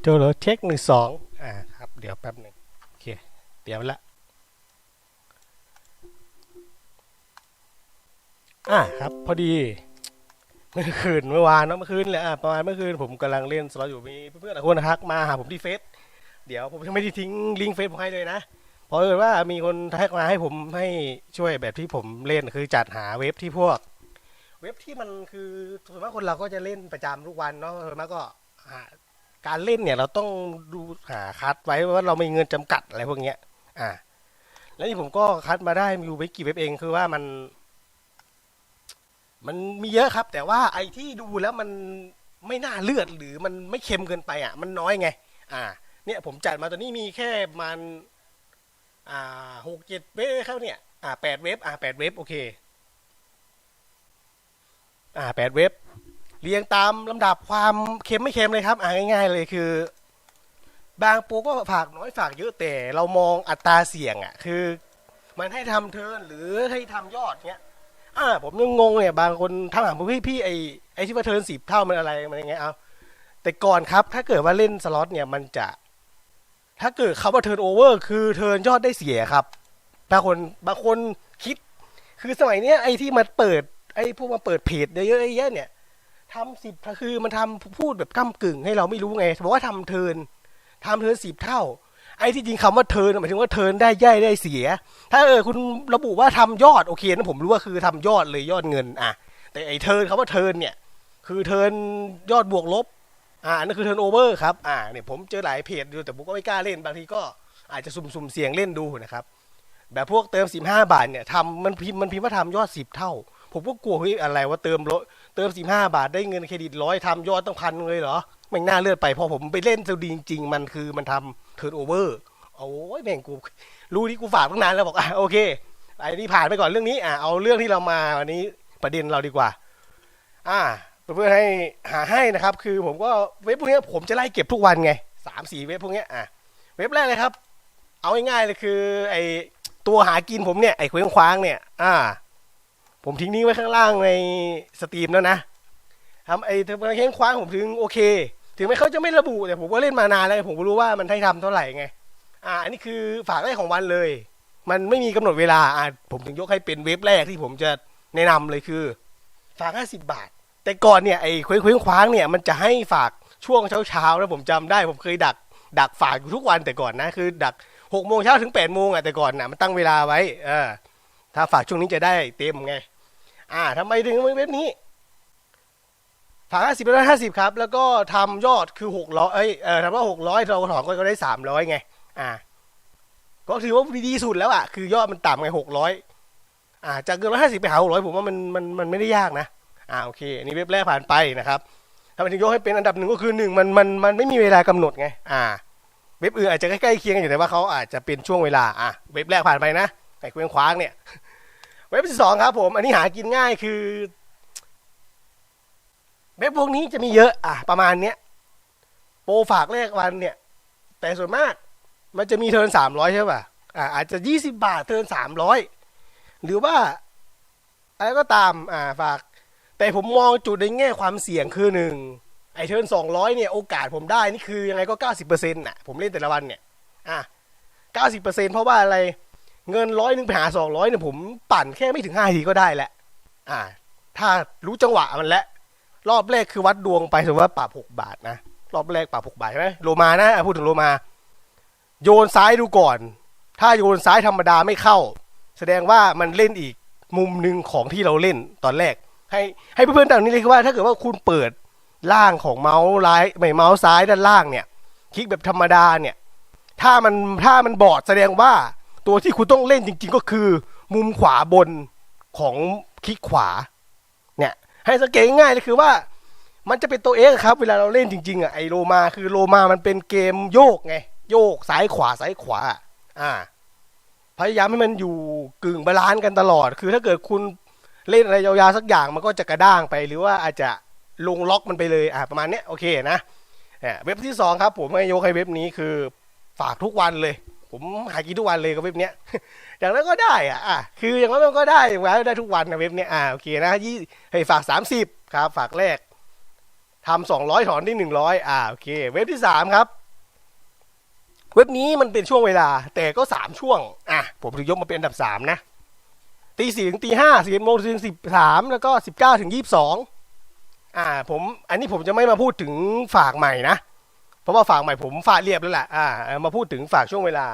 โจโรเช็คหนึ่งสองอ่าครับเดี๋ยวแป๊บหนึ่งโอเคเตรียมละอ่าครับพอดีเมื่อคืนเมื่อวานเนอะเมื่อคืนแหละอะประมาณเมื่อคืนผมกำลังเล่นสล็อตอยู่มีเพื่อนๆหลายคนทักมาหาผมที่เฟซเดี๋ยวผมยังไม่ได้ทิ้งลิงก์เฟซผมให้เลยนะเพราะเอิญว่ามีคนทักมาให้ผมให้ช่วยแบบที่ผมเล่นคือจัดหาเว็บที่พวก เว็บที่มันคือส่วนมากคนเราก็จะเล่นประจำทุกวันเนาะส่วนมากก็หา การเล่นเนี่ยเราต้องดูหาคัดไว้ว่าเรามีเงินจำกัดอะไรพวกเนี้ย อ่า แล้วนี่ผมก็คัดมาได้มีอยู่ไม่กี่เว็บเองคือว่ามัน มันมีเยอะครับ แต่ว่าไอ้ที่ดูแล้วมันไม่น่าเลือดหรือมันไม่เค็มเกินไปอะ มันน้อยไง อ่า เนี่ยผมจัดมาตอนนี้มีแค่มันอ่าหกเจ็ดเว็บเข้าเนี่ย อ่าแปดเว็บ อ่าแปดเว็บโอเค อ่าแปดเว็บ เรียงตามลำดับความเค็มไม่เค็มเลยครับอ่าง่าย ๆ เลยคือ บางปรก็ฝากน้อยฝากเยอะแต่เรามองอัตราเสี่ยงอะ คือ มันให้ทำเทินหรือให้ทำยอดเนี้ยอ่าผมยังงงเนี่ย บางคนถามผมพี่พี่ไอไอที่ว่าเทินสิบเท่ามันอะไรมันยังไงเอาแต่ก่อนครับ ถ้าเกิดว่าเล่นสล็อตเนี่ยมันจะ ถ้าเกิดเขาว่าเทิร์นโอเวอร์คือเทิร์นยอดได้เสียครับบางคนบางคนคิด คือสมัยเนี้ยไอที่มาเปิด ไอ้พวกมาเปิดเพจเยอะๆแยะเนี่ย ทำสิบคือมันทำพูดแบบก้ากึ่งให้เราไม่รู้ไงบอกว่าทำเทินทำเทินสิบเท่า ไอ้ที่จริงคำว่าเทินหมายถึงว่าเทินได้ย่ายได้เสีย ถ้าเออคุณระบุว่าทำยอดโอเคนะผมรู้ว่าคือทำยอดเลยยอดเงินอะแต่ไอ้เทินคำว่าเทินเนี่ย คือเทินยอดบวกลบอ่านั่นคือเทินโอเวอร์ครับอ่าเนี่ยผมเจอหลายเพจอยู่แต่ผมก็ไม่กล้าเล่นบางทีก็อาจจะสุ่มๆเสี่ยงเล่นดูนะครับแบบพวกเติม 15 บาทเนี่ยทำมันพิมพ์มันพิมพ์ว่าทำยอด 10 เท่า ผมก็กลัวเฮ้ยอะไรว่าเติมร้อย เติม15บาทได้เงินเครดิตร้อยทำยอดต้องพันเลยเหรอไม่น่าเลือดไปพอผมไปเล่นสดีจริงๆมันคือมันทำเทิร์นโอเวอร์โอ้ยแม่งกู รู้ที่กูฝากตั้งนานแล้วบอกอะโอเคไอ้นี่ผ่านไปก่อนเรื่องนี้อะเอาเรื่องที่เรามาวันนี้ประเด็นเราดีกว่า อ่าเพื่อให้หาให้นะครับ คือผมก็เว็บพวกนี้ผมจะไล่เก็บทุกวันไงสามสี่เว็บพวกนี้อะเว็บแรกเลยครับ เอาง่ายๆเลยคือ ไอตัวหากินผมเนี่ยไอเคว้งคว้างเนี่ย อ่า ผมทิ้งนี้ไว้ข้างล่างในสตรีมแล้วนะทำไอเทอร์เคว้งคว้างผมถึงโอเค ถึงแม้เขาจะไม่ระบุแต่ผมก็เล่นมานานแล้วผมก็รู้ว่ามันให้ทำเท่าไหร่ไง อ่าอันนี้คือฝากแรกของวันเลย มันไม่มีกำหนดเวลาอ่าผมถึงยกให้เป็นเว็บแรกที่ผมจะแนะนำเลยคือ ฝากห้าสิบบาท แต่ก่อนเนี่ยไอ้เคว้งคว้งคว้างเนี่ยมันจะให้ฝากช่วงเช้าเช้าๆแล้วผมจำได้ผมเคยดักดักฝากอยู่ทุกวันแต่ก่อนนะคือดักหกโมงเช้าถึงแปดโมงอะแต่ก่อนนะมันตั้งเวลาไว้ เออ ถ้าฝากช่วงนี้จะได้เต็มไง อ่าทำไมถึงเว็บนี้ฝากห้าสิบแล้ห้าสิบครับ แล้วก็ทำยอดคือหกร้อยเอ้ยเออทำว่าหกร้อยเราถอนก็ได้สามร้อยไง อ่า ก็ถือว่าดีสุดแล้วอะ คือยอดมันต่ำไงหกร้อยอ่า จากเกินร้อยห้าสิบไปหาหกร้อยผมว่ามันมันมันไม่ได้ยากนะ อ่าโอเค อันนี้เว็บแรกผ่านไปนะครับถ้ามันถึงยกให้เป็นอันดับหนึ่งก็คือหนึ่งมันมันมันไม่มีเวลากำหนดไง อ่า เว็บอื่นอาจจะใกล้ๆเคียงกันอยู่แต่ว่าเขาอาจจะเป็นช่วงเวลา อะ เว็บแรกผ่านไปนะไอ้เคว้งคว้างเนี่ย เว็บที่สองครับผม อันนี้หากินง่ายคือเว็บพวกนี้จะมีเยอะอะประมาณเนี้ยโปรฝากแรกวันเนี่ย แต่ส่วนมากมันจะมีเทินสามร้อยใช่ป่ะอ่าอาจจะยี่สิบาทเทินสามร้อยหรือว่าอะไรก็ตามอ่าฝาก แต่ผมมองจุดในแง่ความเสี่ยงคือหนึ่งไอเทินสองร้อยเนี่ยโอกาสผมได้นี่คือยังไงก็เก้าสิบเปอร์เซ็นต์น่ะผมเล่นแต่ละวันเนี่ยอะเก้าสิบเปอร์เซ็นต์เพราะว่าอะไร เงินร้อยหนึ่งไปหาสองร้อยเนี่ยผมปั่นแค่ไม่ถึงห้าทีก็ได้แหละ อ่า ถ้ารู้จังหวะมันแล้วรอบแรกคือวัดดวงไปสมมติว่าปรับหกบาทนะรอบแรกปรับหกบาทใช่ไหมโลมานะพูดถึงโลมา โยนซ้ายดูก่อน ถ้าโยนซ้ายธรรมดาไม่เข้า แสดงว่ามันเล่นอีกมุมหนึ่งของที่เราเล่นตอนแรก ให้ให้เพื่อนๆดังนี้เลยคือว่า ถ้าเกิดว่าคุณเปิดล่างของเมาส์ร้ายไม่เมาส์ซ้ายด้านล่างเนี่ย คลิกแบบธรรมดาเนี่ย ถ้ามันถ้ามันบอดแสดงว่า ตัวที่คุณต้องเล่นจริง ๆ ก็คือ มุมขวาบนของคลิกขวา เนี่ย ให้สังเกตง่ายเลยคือว่า มันจะเป็นตัวเองครับ เวลาเราเล่นจริง ๆอะไอโลมาคือโลมามันเป็นเกมโยกไงโยกซ้ายขวาซ้ายขวา อ่า พยายามให้มันอยู่กึ่งบาลานซ์กันตลอด คือถ้าเกิดคุณเล่นอะไรยาวๆสักอย่างมันก็จะกระด้างไป หรือว่าอาจจะลงล็อกมันไปเลยอ่าประมาณเนี้ยโอเคนะเนี่ยเว็บที่สองครับผมให้ยกให้เว็บนี้คือฝากทุกวันเลย ผมหากินทุกวันเลยกับเว็บเนี้ย อย่างนั้นก็ได้อะอะคืออย่างนั้นมันก็ได้ไว้ได้ทุกวันนะเว็บเนี้ยอ่าโอเคนะยี่ให้ฝากสามสิบครับ ฝากแรกทำสองร้อยถอนที่หนึ่งร้อยอ่าโอเค เว็บที่สามครับ เว็บนี้มันเป็นช่วงเวลา แต่ก็สามช่วงอะผมถึงยกมาเป็นอันดับสามนะตีสี่ถึงตีห้าสิบโมงถึงสิบสามแล้วก็สิบเก้าถึงยี่สิบสองอ่าผมอันนี้ผมจะไม่มาพูดถึงฝากใหม่นะ ราะว่าฝากใหม่ผมฝากเรียบแล้วแหละอ่า มาพูดถึงฝากช่วงเวลา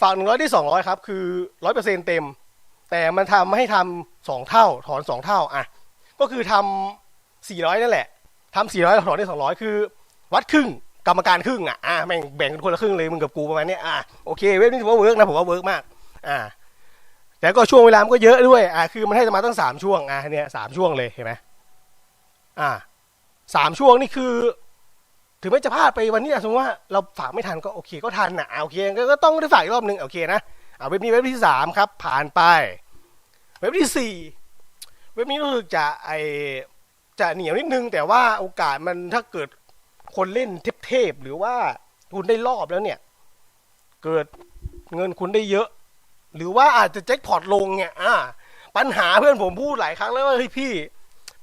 ฝากหนึ่งร้อยที่สองร้อยครับ คือร้อยเปอร์เซ็นเต็ม แต่มันทำให้ทำสองเท่า ถอนสองเท่าอะก็คือทำสี่ร้อยนั่นแหละทำสี่ร้อยถอนได้สองร้อยคือ วัดครึ่งกรรมการครึ่งอะอ่าแม่งแบ่งกันคนละครึ่งเลยมึงกับกูประมาณเนี้ยอ่าโอเคเว็บนี้ถือว่าเวิร์กนะผมว่าเวิร์กมาก อ่าแต่ก็ช่วงเวลามันก็เยอะด้วย อ่าคือมันให้มาตั้งสามช่วง อ่าเนี่ยสามช่วงเลยเห็นไหมอ่าสามช่วงนี่คือ ถึงแม้จะพลาดไปวันนี้อะสมมติว่าเราฝากไม่ทันก็โอเคก็ทันนะอ่าโอเคก็ก็ต้องได้ฝากอีกรอบหนึ่งโอเคนะเอาเว็บนี้เว็บที่สามครับ ผ่านไป เว็บที่สี่เว็บนี้รู้สึกจะไอจะเหนียวนิดนึง แต่ว่าโอกาสมันถ้าเกิดคนเล่นเทพๆหรือว่าคุณได้รอบแล้วเนี่ย เกิดเงินคุณได้เยอะ หรือว่าอาจจะแจ็คพอตลงเนี่ยอ่าปัญหาเพื่อนผมพูดหลายครั้งแล้วว่าเฮ้ยพี่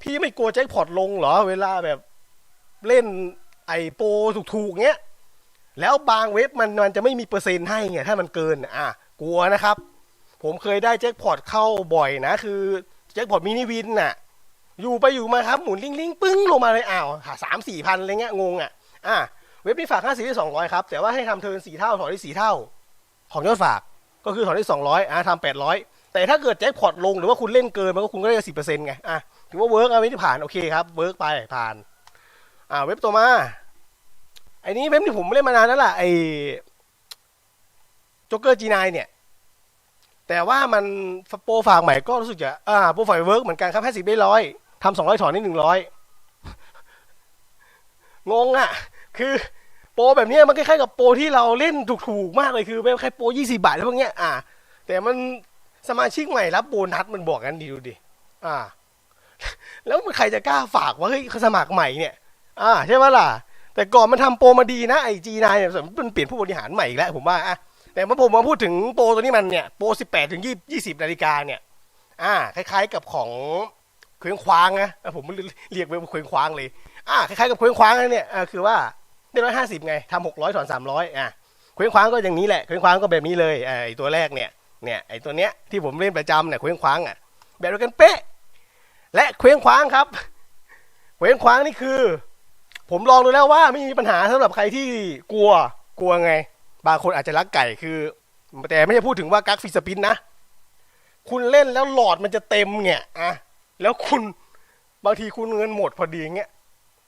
พี่ไม่กลัวแจ็คพอตลงเหรอ เวลาแบบเล่น ไอโปรถูกๆเงี้ยแล้วบางเว็บมันมันจะไม่มีเปอร์เซ็นต์ให้ไงถ้ามันเกินอะกลัวนะครับ ผมเคยได้แจ็คพอตเข้าบ่อยนะ คือแจ็คพอตมินิวินน่ะ อยู่ไปอยู่มาครับหมุนลิงลิงปึ้งลงมาเลยอ้าวหาสามสี่พันอะไรเงี้ยงงอะอะเว็บนี้ฝากห้าสิบที่สองร้อยครับ แต่ว่าให้ทำเทิร์นสี่เท่าถอนได้สี่เท่า ของยอดฝากก็คือถอนได้สองร้อยอะทำแปดร้อยแต่ถ้าเกิดแจ็คพอตลงหรือว่าคุณเล่นเกินมันก็คุณก็ได้สิบเปอร์เซ็นต์ไงอะถือว่าเวิร์กเอาไว้ที่ผ่านโอเคครับเวิร์กไปผ่านอ่าเว็บตัวมา ไอ้นี้เว็บที่ผมเล่นมานานแล้วล่ะไอ้จ็กเกอร์จีนเนี่ย แต่ว่ามันโปรฝากใหม่ก็รู้สึกจะอ่าโปรฝากเวิร์กเหมือนกันครับห้าสิบได้ร้อยทำสองร้อยถอนได้หนึ่งร้อยงงอะ คือโปรแบบนี้มันคล้ายๆกับโปรที่เราเล่นถูกๆมากเลยคือเป็นแค่โปรยี่สิบาทแล้วพวกเนี้ยอ่า แต่มันสมาชิกใหม่รับโบนัสมันบอกกันดีดูดิอ่า แล้วมันใครจะกล้าฝากว่าเฮ้ยเขาสมัครใหม่เนี่ย อ่าใช่ไหมล่ะ แต่ก่อนมันทำโปรมาดีนะไอจีนายเนี่ยมันเปลี่ยนผู้บริหารใหม่อีกแล้วผมว่าอะแต่เมื่อผมมาพูดถึงโปรตัวนี้มันเนี่ยโปรสิบแปดถึงยี่ยี่สิบนาฬิกาเนี่ย อ่า คล้าย ๆกับของเคว้งคว้างนะผมเรียกเว็บเคว้งคว้างเลย อ่าคล้ายๆกับเคว้งคว้างนะเนี่ยอ่าคือว่าได้ร้อยห้าสิบไงทำหกร้อยถอนสามร้อยอะเคว้งคว้างก็อย่างนี้แหละเคว้งคว้างก็แบบนี้เลยไอตัวแรกเนี่ยเนี่ยไอตัวเนี้ยที่ผมเล่นประจำเนี่ยเคว้งคว้างอะแบบเดียวกันเป๊ะ และเคว้งคว้างครับเคว้งคว้างนี่คือ ผมลองดูแล้วว่าไม่มีปัญหาสำหรับใครที่กลัวกลัวไง บางคนอาจจะรักไก่คือ แต่ไม่ได้พูดถึงว่ากักฟิสปินนะ คุณเล่นแล้วหลอดมันจะเต็มเนี่ยอะแล้วคุณบางทีคุณเงินหมดพอดีเงี้ย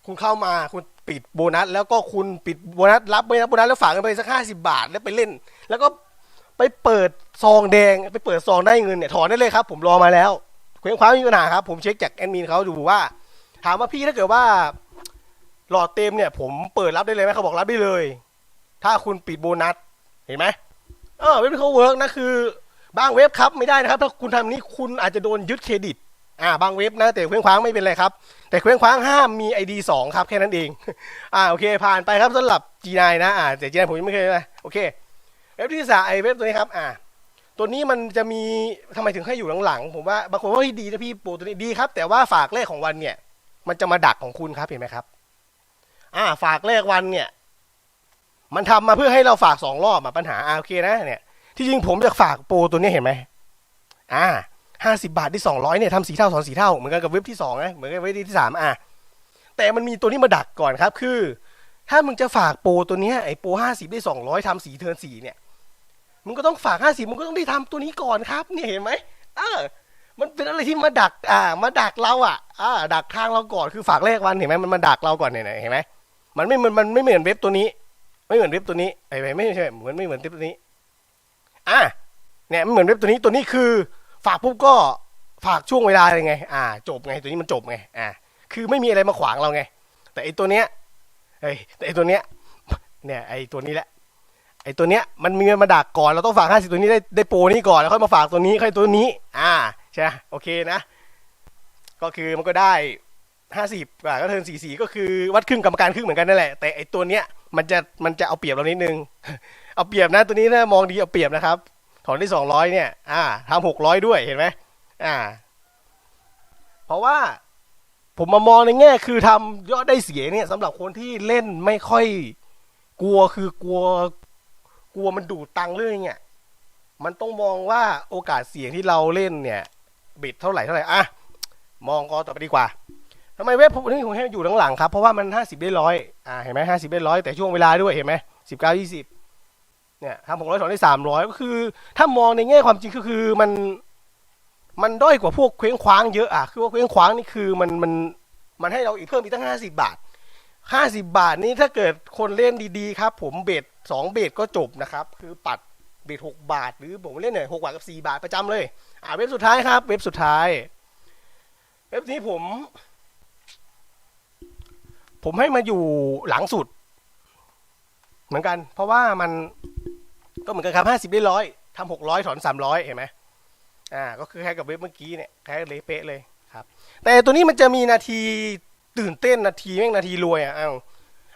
คุณเข้ามาคุณปิดโบนัส แล้วก็คุณปิดโบนัสรับไปรับโบนัสแล้วฝากเงินไปสักห้าสิบาทแล้วไปเล่น แล้วก็ไปเปิดซองแดงไปเปิดซองได้เงินเนี่ยถอนได้เลยครับ ผมรอมาแล้วเคว้งคว้างไม่มีปัญหาครับ ผมเช็คจากแอดมินเขาดูว่า ถามว่าพี่ถ้าเกิดว่า หลอดเต็มเนี่ย ผมเปิดรับได้เลยไหมเขาบอกรับได้เลย ถ้าคุณปิดโบนัสเห็นไหมเออเว็บที่เขาเวิร์กนะคือบางเว็บครับไม่ได้นะครับ ถ้าคุณทำนี้คุณอาจจะโดนยึดเครดิตอ่าบางเว็บนะ แต่เคว้งคว้างไม่เป็นไรครับ แต่เคว้งคว้างห้ามมี ID สองครับ แค่นั้นเองอ่าโอเค ผ่านไปครับสำหรับ G9 นะอ่าแต่ G9 ผมยังไม่เคยนะโอเคเว็บที่สามไอเว็บตัวนี้ครับอ่าตัวนี้มันจะมีทำไมถึงให้อยู่หลังๆผมว่าบางคนว่าดีนะพี่โปรตัวนี้ดีครับ แต่ว่าฝากแรกของวันเนี่ย มันจะมาดักของคุณครับเห็นไหมครับ อ่า ฝากแรกวันเนี่ย มันทำมาเพื่อให้เราฝากสองรอบอะปัญหาอ่าโอเคนะเนี่ย ที่จริงผมอยากฝากโปรตัวนี้เห็นไหมอ่าห้าสิบาทที่สองร้อยเนี่ยทำสีเท่าสองสีเท่าเหมือนกันกับเว็บที่สองนะเหมือนกับเว็บที่สามอะแต่มันมีตัวนี้มาดักก่อนครับ คือ ถ้ามึงจะฝากโปรตัวนี้ไอ้โปรห้าสิบได้สองร้อยทำสีเทินสีเนี่ยมึงก็ต้องฝากห้าสิบมึงก็ต้องได้ทำตัวนี้ก่อนครับเนี่ยเห็นไหมเออ มันเป็นอะไรที่มาดัก อ่า มาดักเราอะ อ่า ดักทางเราก่อนคือฝากแรกวันเห็นไหมมันมาดักเราก่อนเนี่ยเห็นไหม มันไม่เหมันมันไม่เหมือนเว็บตัวนี้ ไม่เหมือนเว็บตัวนี้ไอ้ไม่ใช่เหมือนไม่เหมือนเว็บตัวนี้ อะเนี่ยไม่เหมือนเว็บตัวนี้ตัวนี้คือ ฝากปุ๊บก็ฝากช่วงเวลาเลยไง อ่า จบไงตัวนี้มันจบไง อ่าคือไม่มีอะไรมาขวางเราไง แต่ไอ้ตัวเนี้ยเฮ้แต่ไอ้ตัวเนี้ย เนี่ยไอ้ตัวนี้แหละไอ้ตัวเนี้ยมันมีเงินมาดักก่อนเราต้องฝากห้าสิบตัวนี้ได้ได้โปรนี้ก่อนแล้วค่อยมาฝากตัวนี้ค่อยตัวนี้ อ่าใช่โอเคนะ ก็คือมันก็ได้ ห้าสิบอ่าก็เทิร์นสี่สี่ก็คือวัดครึ่งกรรมการครึ่งเหมือนกันนั่นแหละ แต่ไอตัวเนี้ยมันจะมันจะเอาเปรียบเรานิดนึง เอาเปรียบนะตัวนี้นะมองดีเอาเปรียบนะครับ ถอนได้สองร้อยเนี่ย อ่าทำหกร้อยด้วยเห็นไหมอ่า เพราะว่าผมมามองในแง่คือทำยอดได้เสียเนี่ยสำหรับคนที่เล่นไม่ค่อยกลัวคือกลัว กลัวมันดูดตังค์เรื่องเนี่ยมันต้องมองว่าโอกาสเสี่ยงที่เราเล่นเนี่ยบิดเท่าไหร่เท่าไหร่อะมองกอต่อไปดีกว่า ทำไมเว็บนี่ผมให้อยู่หลังๆครับ เพราะว่ามันห้าสิบได้ร้อยอ่าเห็นไหมห้าสิบได้ร้อยแต่ช่วงเวลาด้วยเห็นไหมสิบเก้ายี่สิบเนี่ยทำหกร้อยถอนได้สามร้อยก็คือ ถ้ามองในแง่ความจริงก็คือมันมันด้อยกว่าพวกเคว้งคว้างเยอะอะคือว่าเคว้งคว้างนี่คือมันมันมันให้เราอีกเพิ่มอีกตั้งห้าสิบาทห้าสิบาทนี้ถ้าเกิดคนเล่นดีๆครับ ผมเบ็ดสองเบ็ดก็จบนะครับ คือปัดเบ็ดหกบาท หรือผมเล่นเนี่ยหกบาทกับสี่บาทประจำเลย อ่าเว็บสุดท้ายครับ เว็บสุดท้าย เว็บนี้ผม ผมให้มาอยู่หลังสุด เหมือนกัน เพราะว่ามันก็เหมือนกันครับห้าสิบได้ร้อยทำหกร้อยถอนสามร้อยเห็นไหมอ่าก็คือคล้ายกับเว็บเมื่อกี้เนี่ยคล้ายเลยเป๊ะเลยครับ แต่ตัวนี้มันจะมีนาทีตื่นเต้นนาทีแม่งนาทีรวยอะอ้าว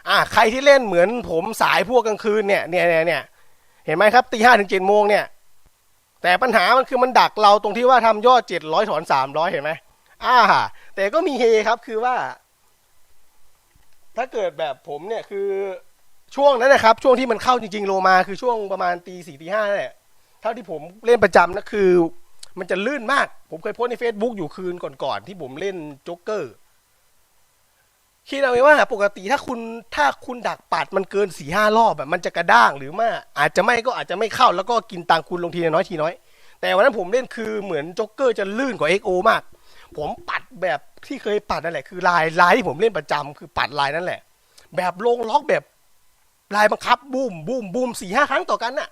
อ่าใครที่เล่นเหมือนผมสายพวกกลางคืนเนี่ยเนี่ยเนี่ยเนี่ยเห็นไหมครับตีห้าถึงเจ็ดโมงเนี่ย แต่ปัญหามันคือมันดักเราตรงที่ว่าทำยอดเจ็ดร้อยถอนสามร้อยเห็นไหมอ่า แต่ก็มีเฮครับคือว่า ถ้าเกิดแบบผมเนี่ยคือช่วงนั้นนะครับ ช่วงที่มันเข้าจริงๆโลมาคือช่วงประมาณตีสี่ตีห้านั่นแหละเท่าที่ผมเล่นประจำนะคือ มันจะลื่นมาก ผมเคยโพสใน Facebook อยู่คืนก่อนๆที่ผมเล่นโจ๊กเกอร์คิดเอาไว้ว่าปกติถ้าคุณถ้าคุณดักปัดมันเกินสี่ห้ารอบแบบมันจะกระด้างหรือไม่อาจจะไม่ก็อาจจะไม่เข้า แล้วก็กินตังคุณลงทีน้อยทีน้อย แต่วันนั้นผมเล่นคือเหมือนโจ๊กเกอร์จะลื่นกว่า XO มาก ผมปัดแบบ ที่เคยปัดนั่นแหละคือลายลายที่ผมเล่นประจำคือปัดลายนั่นแหละ แบบลงล็อกแบบลายบังคับบูมบูมบูมสี่ห้าครั้งต่อกันน่ะ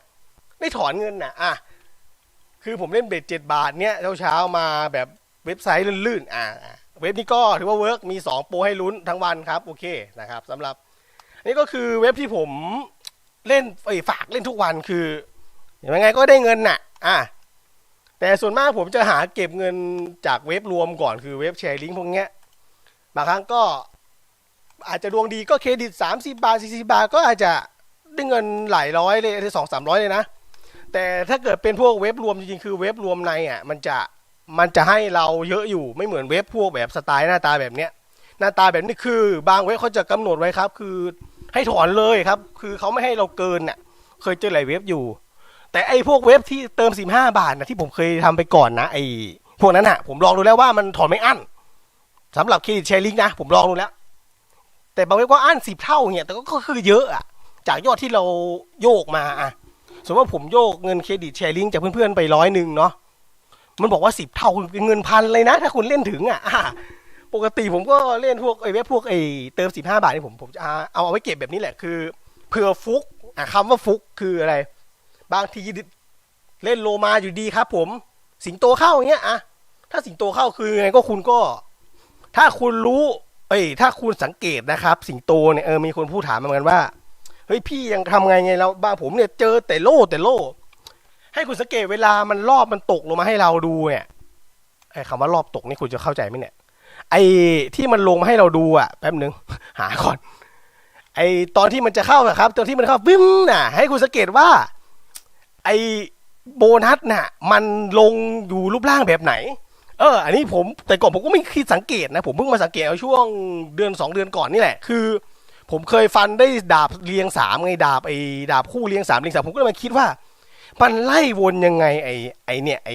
ได้ถอนเงินน่ะอะคือผมเล่นเบ็ดเจ็ดบาทเนี้ยเช้าเช้ามาแบบเว็บไซต์ลื่นๆอ่าเว็บนี้ก็ถือว่าเวิร์กมี2โปรให้ลุ้นทั้งวันครับ โอเคนะครับสำหรับ นี่ก็คือเว็บที่ผมเล่นไอ้ฝากเล่นทุกวันคือยังไงก็ได้เงินน่ะ อะ แต่ส่วนมากผมจะหาเก็บเงินจากเว็บรวมก่อนคือเว็บแชร์ลิงก์พวกเนี้ยบางครั้งก็อาจจะดวงดีก็เครดิต 30 บาท 40 บาท ก็อาจจะได้เงินหลายร้อยเลยสองสามร้อยเลยนะ แต่ถ้าเกิดเป็นพวกเว็บรวมจริงๆ คือเว็บรวมในอะมันจะมันจะให้เราเยอะอยู่ไม่เหมือนเว็บพวกแบบสไตล์หน้าตาแบบเนี้ยหน้าตาแบบนี้คือบางเว็บเขาจะกำหนดไว้ครับ คือให้ถอนเลยครับ คือเขาไม่ให้เราเกินน่ะ เคยเจอหลายเว็บอยู่ แต่ไอ้พวกเว็บที่เติม 15 บาทนะที่ผมเคยทำไปก่อนนะไอ้พวกนั้นอะผมลองดูแล้วว่ามันถอนไม่อั้นสำหรับเครดิตแชร์ลิงนะ ผมลองดูแล้ว แต่บางเว็บก็อั้นสิบเท่าเนี่ยแต่ก็คือเยอะอะจากยอดที่เราโยกมาอะสมมติว่าผมโยกเงินเครดิตแชร์ลิงจากเพื่อนๆไปร้อยหนึ่งเนาะมันบอกว่าสิบเท่าเป็นเงินพันเลยนะ ถ้าคุณเล่นถึงอะอ่าปกติผมก็เล่นพวกไอ้เว็บพวกไอ้เติมสิบห้าบาทนี่ผมผมจะเอาเอาเอาไว้เก็บแบบนี้แหละคือเผื่อฟุกอะคำว่าฟุกคืออะไร บางทีเล่นโลมาอยู่ดีครับ ผม สิงโตเข้าอย่างเงี้ยอะถ้าสิงโตเข้าคือยังไงก็คุณก็ ถ้าคุณรู้ เอ้ย ถ้าคุณสังเกตนะครับ สิงโตเนี่ยเออมีคนพูดถามมาเหมือนกันว่าเฮ้ยพี่ยังทำไงไงแล้วบ้านผมเนี่ยเจอแต่โล่แต่โล่ให้คุณสังเกตเวลามันรอบมันตกลงมาให้เราดูเนี่ยไอ้คำว่ารอบตกนี่คุณจะเข้าใจไหมเนี่ย ไอ้ที่มันลงมาให้เราดูอะแป๊บนึงหาก่อน ไอ้ตอนที่มันจะเข้าอะครับตอนที่มันเข้าวิ้มน่ะ ให้คุณสังเกตว่า ไอโบนัสน่ะ มันลงอยู่รูปร่างแบบไหน เออ อันนี้ผมแต่ก่อนผมก็ไม่คิดสังเกตนะ ผมเพิ่งมาสังเกตเอาช่วงเดือนสองเดือนก่อนนี่แหละ คือ ผมเคยฟันได้ดาบเรียงสามไงดาบไอ้ดาบคู่เรียงสามเรียงสามผมก็เลยมาคิดว่า มันไล่วนยังไงไอ้ไอ้เนี่ยไอ้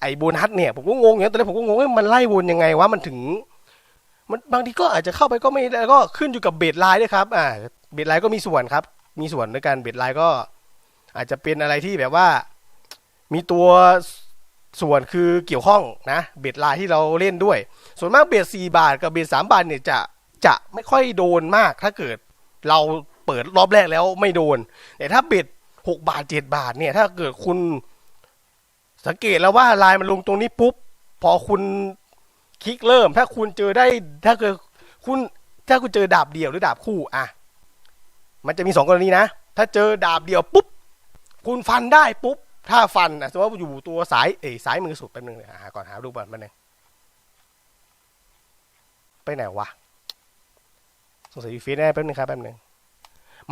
ไอ้โบนัสเนี่ยผมก็งงอย่างตอนแรกผมก็งงว่ามันไล่วนยังไงว่ามันถึง มันบางทีก็อาจจะเข้าไปก็ไม่ได้วก็ขึ้นอยู่กับเบสไลน์ด้วยครับ อ่า เบสไลน์ก็มีส่วนครับ มีส่วนด้วยกันเบสไลน์ก็ อาจจะเป็นอะไรที่แบบว่ามีตัวส่วนคือเกี่ยวข้องนะเบสไลน์ที่เราเล่นด้วย ส่วนมากเบสสี่บาทกับเบสสามบาทเนี่ยจะจะไม่ค่อยโดนมากถ้าเกิดเราเปิดรอบแรกแล้วไม่โดน แต่ถ้าเบ็ดหกบาทเจ็ดบาทเนี่ยถ้าเกิดคุณสังเกตแล้วว่าลายมันลงตรงนี้ปุ๊บพอคุณคลิกเริ่ม ถ้าคุณเจอได้ถ้าเกิดคุณถ้าคุณเจอดาบเดียวหรือดาบคู่อะมันจะมีสองกรณีนะ ถ้าเจอดาบเดียวปุ๊บ คุณฟันได้ปุ๊บ ถ้าฟันอะสมมติว่าอยู่ตัวสายเอ้สายมือสุดแป๊บนึงเลยหาก่อนหาดูก่อนแป๊บนึงไปไหนวะสงสัยอยู่ฟีดแน่แป๊บนึงครับแป๊บนึง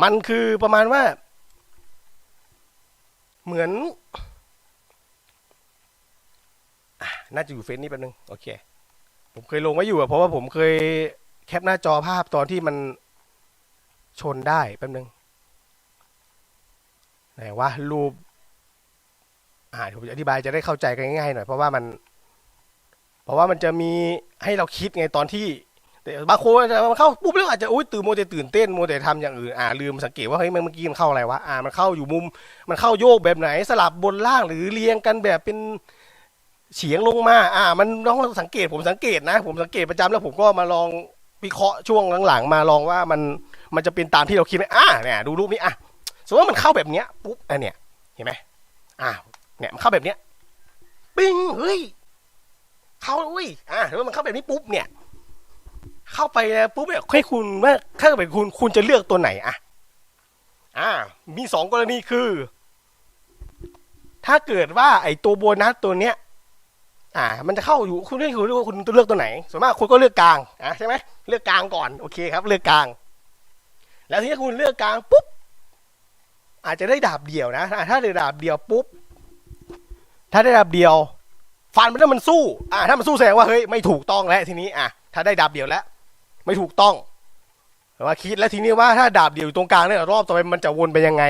มันคือประมาณว่า เหมือนน่าจะอยู่เฟซนี้แป๊บนึงโอเค ผมเคยลงไว้อยู่อะเพราะว่าผมเคยแคปหน้าจอภาพตอนที่มันชนได้แป๊บนึง ไหนวะรูปอ่าเดี๋ยวผมจะอธิบายจะได้เข้าใจกันง่ายๆหน่อยเพราะว่ามัน เพราะว่ามันจะมีให้เราคิดไงตอนที่แต่บางคนมันเข้าปุ๊บแล้วอาจจะอุ้ยตื่นโมแต่ตื่นเต้นโมแต่ทำอย่างอื่นอ่าลืมสังเกตว่าเฮ้ยเมื่อกี้มันเข้าอะไรวะอ่ามันเข้าอยู่มุม มันเข้าโยกแบบไหนสลับบนล่างหรือเรียงกันแบบเป็นเฉียงลงมา อ่า มันต้องสังเกตผมสังเกตนะ ผมสังเกตประจำแล้วผมก็มาลองวิเคราะห์ช่วงหลังๆ มาลองว่ามันมันจะเป็นตามที่เราคิดไหมอ่าเนี่ยดูรูปนี้อะ สมมติว่ามันเข้าแบบเนี้ยปุ๊บอันเนี้ยเห็นไหมอ่าเนี่ยมันเข้าแบบเนี้ยปิ้งเฮ้ยเข้าอุ้ยอ่าถ้ามันเข้าแบบนี้ปุ๊บเนี่ยเข้าไปแล้วปุ๊บเนี่ยให้คุณว่าถ้าเป็นคุณคุณจะเลือกตัวไหนอะอ่ามีสองกรณีคือ ถ้าเกิดว่าไอ้ตัวโบนัสตัวเนี้ยอ่า มันจะเข้าอยู่คุณเลือกคุณเลือกคุณเลือกตัวไหนส่วนมากคุณก็เลือกกลางอะใช่ไหมเลือกกลางก่อนโอเคครับ เลือกกลาง แล้วทีนี้คุณเลือกกลางปุ๊บ อาจจะได้ดาบเดียวนะถ้าได้ดาบเดียวปุ๊บถ้าได้ดาบเดียวฟันมันถ้ามันสู้อ่าถ้ามันสู้แสดงว่าเฮ้ยไม่ถูกต้องแล้วทีนี้อะถ้าได้ดาบเดียวแล้ว ไม่ถูกต้องแต่ว่าคิดแล้วทีนี้ว่าถ้าดาบเดียวอยู่ตรงกลางเนี่ยรอบต่อไปมันจะวนไปยังไง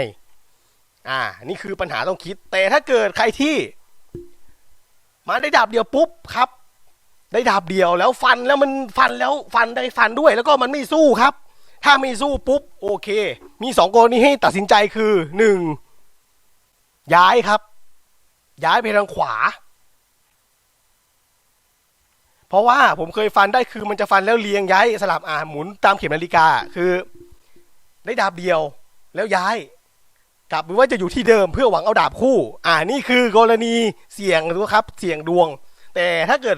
อ่า นี่คือปัญหาต้องคิด แต่ถ้าเกิดใครที่ มาได้ดาบเดียวปุ๊บครับ ได้ดาบเดียวแล้วฟันแล้วมันฟันแล้วฟันได้ฟันด้วย แล้วก็มันไม่สู้ครับ ถ้าไม่สู้ปุ๊บโอเค มีสองกรณีให้ตัดสินใจคือหนึ่งย้ายครับ ย้ายไปทางขวา เพราะว่าผมเคยฟันได้คือมันจะฟันแล้วเลียงย้ายสลับอ่าหมุนตามเข็มนาฬิกาคือ ได้ดาบเดียวแล้วย้ายกลับหรือว่าจะอยู่ที่เดิมเพื่อหวังเอาดาบคู่ อ่านี่คือกรณีเสี่ยงหรือว่าครับ เสี่ยงดวง แต่ถ้าเกิด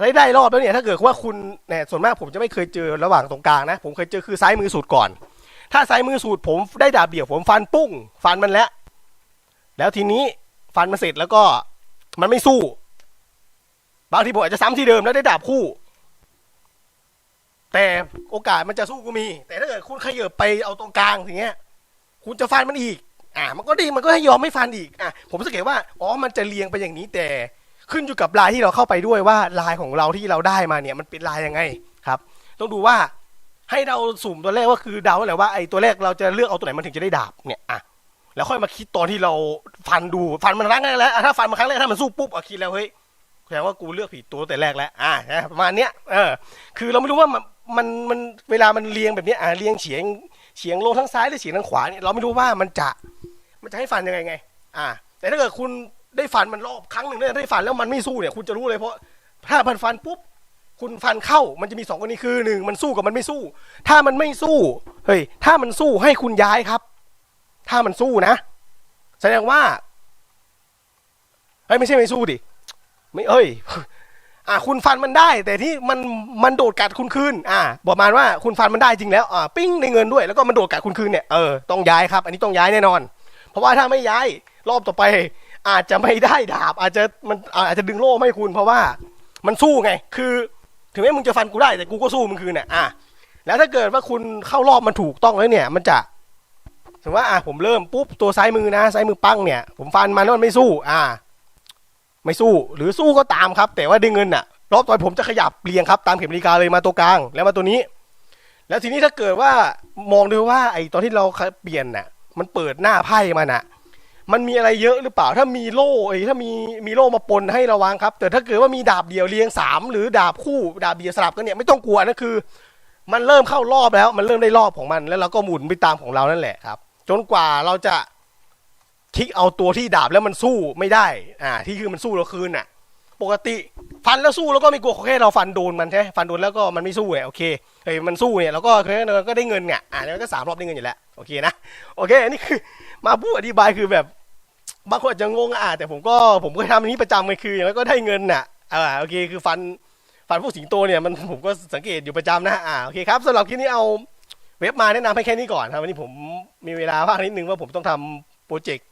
ได้ได้รอบแล้วเนี่ยถ้าเกิดว่าคุณเนี่ยส่วนมากผมจะไม่เคยเจอระหว่างตรงกลางนะ ผมเคยเจอคือซ้ายมือสุดก่อน ถ้าซ้ายมือสุดผมได้ดาบเดี่ยวผมฟันปุ้ง ฟันมันแล้ว แล้วทีนี้ฟันมันเสร็จแล้วก็มันไม่สู้ บางทีผมอาจจะซ้ำที่เดิมแล้วได้ดาบคู่ แต่โอกาสมันจะสู้ก็มี แต่ถ้าเกิดคุณขยับไปเอาตรงกลางอย่างเงี้ย คุณจะฟันมันอีก อ่า มันก็ดีมันก็ให้ยอมไม่ฟันอีกอะผมสังเกตว่าอ๋อมันจะเรียงไปอย่างนี้แต่ขึ้นอยู่กับลายที่เราเข้าไปด้วยว่าลายของเราที่เราได้มาเนี่ย มันเป็นลายยังไงครับ ต้องดูว่า ให้เราสุ่มตัวแรกว่าคือเดาแหละว่าไอ้ตัวแรกเราจะเลือกเอาตัวไหนมันถึงจะได้ดาบเนี่ยอะแล้วค่อยมาคิดตอนที่เราฟันดูฟันมันครั้งแรกแล้วถ้าฟันมาครั้งแรกถ้ามันสู้ปุ๊บอะคิดแล้วเฮ้ยแสดงว่ากูเลือกผิดตัวแต่แรกแล้วอ่านะประมาณเนี้ยเออคือเราไม่รู้ว่ามันมันมันเวลามันเรียงแบบเนี้ยอ่าเรียงเฉียงเฉียงลงทั้งซ้ายหรือเฉียงทางขวาเนี่ยเราไม่รู้ว่ามันจะมันจะให้ฟันยังไงไง อ่า แต่ถ้าเกิดคุณได้ฟันมันรอบครั้งหนึ่งได้ฟันแล้วมันไม่สู้เนี่ยคุณจะรู้เลยเพราะถ้าพันฟันปุ๊บ คุณฟันเข้ามันจะมีสองกรณีคือหนึ่งมันสู้กับมันไม่สู้ ถ้ามันไม่สู้เฮ้ยถ้ามันสู้ให้คุณย้ายครับ ถ้ามันสู้นะ แสดงว่าเฮ้ยไม่ใช่ไม่สู้ดิไม่เอ้ยอ่าคุณฟันมันได้ แต่ที่มันมันโดดกัดคุณคืนอ่าประมาว่าคุณฟันมันได้จริงแล้วอ่าปิ้งในเงินด้วยแล้วก็มันโดดกัดคุณคืนเนี่ยเออต้องย้ายครับ อันนี้ต้องย้ายแน่นอน เพราะว่าถ้าไม่ย้ายรอบต่อไป อาจจะไม่ได้ดาบ อาจจะมันอาจจะดึงโล่ไม่คุณ เพราะว่ามันสู้ไง คือ ถึงแม้มึงจะฟันกูได้แต่กูก็สู้มึงคืนเนี่ยอะแล้วถ้าเกิดว่าคุณเข้ารอบมันถูกต้องแล้วเนี่ย มันจะสมมติว่าอะผมเริ่มปุ๊บตัวซ้ายมือนะซ้ายมือปั้งเนี่ย ผมฟันมันแล้วมันไม่สู้ อ่า ไม่สู้ หรือสู้ก็ตามครับ แต่ว่าได้เงินน่ะ รอบต่อไปผมจะขยับเรียงครับตามเข็มนาฬิกาเลยมาตัวกลาง แล้วมาตัวนี้ แล้วทีนี้ถ้าเกิดว่ามองดูว่า ไอ้ตอนที่เราเปลี่ยนน่ะ มันเปิดหน้าไพ่มันน่ะ มันมีอะไรเยอะหรือเปล่า ถ้ามีโล่ไอ้ถ้ามีมีโล่มาปนให้ระวังครับ แต่ถ้าเกิดว่ามีดาบเดียวเรียงสามหรือดาบคู่ดาบเดียวสลับกันเนี่ยไม่ต้องกลัวนั่นคือ มันเริ่มเข้ารอบแล้ว มันเริ่มได้รอบของมัน แล้วเราก็หมุนไปตามของเรานั่นแหละครับ จนกว่าเราจะคลิกเอาตัวที่ดาบแล้วมันสู้ไม่ได้ อ่า ที่คือมันสู้เราคืนน่ะ ปกติฟันแล้วสู้แล้วก็ไม่กลัวแค่เราฟันโดนมันใช่ฟันโดนแล้วก็มันไม่สู้เนี่ยโอเคเฮ้ยมันสู้เนี่ยแล้วก็เคยก็ได้เงินเนี่ยอ่าแล้วก็สามรอบได้เงินอยู่แล้ว โอเคนะโอเคอันนี้คือมาพูดอธิบายคือแบบบางคนอาจจะงงอะแต่ผมก็ผมก็ทำอันนี้ประจำเลยคืออย่างนั้นก็ได้เงินน่ะอ่าโอเคคือฟันฟันพวกสิงโตเนี่ยมันผมก็สังเกตอยู่ประจำนะอ่าโอเคครับสำหรับคลิปนี้เอาเว็บมาแนะนำให้แค่นี้ก่อนครับวันนี้ผมมีเวลาว่างนิดนึงว่าผมต้องทำโปรเจกต์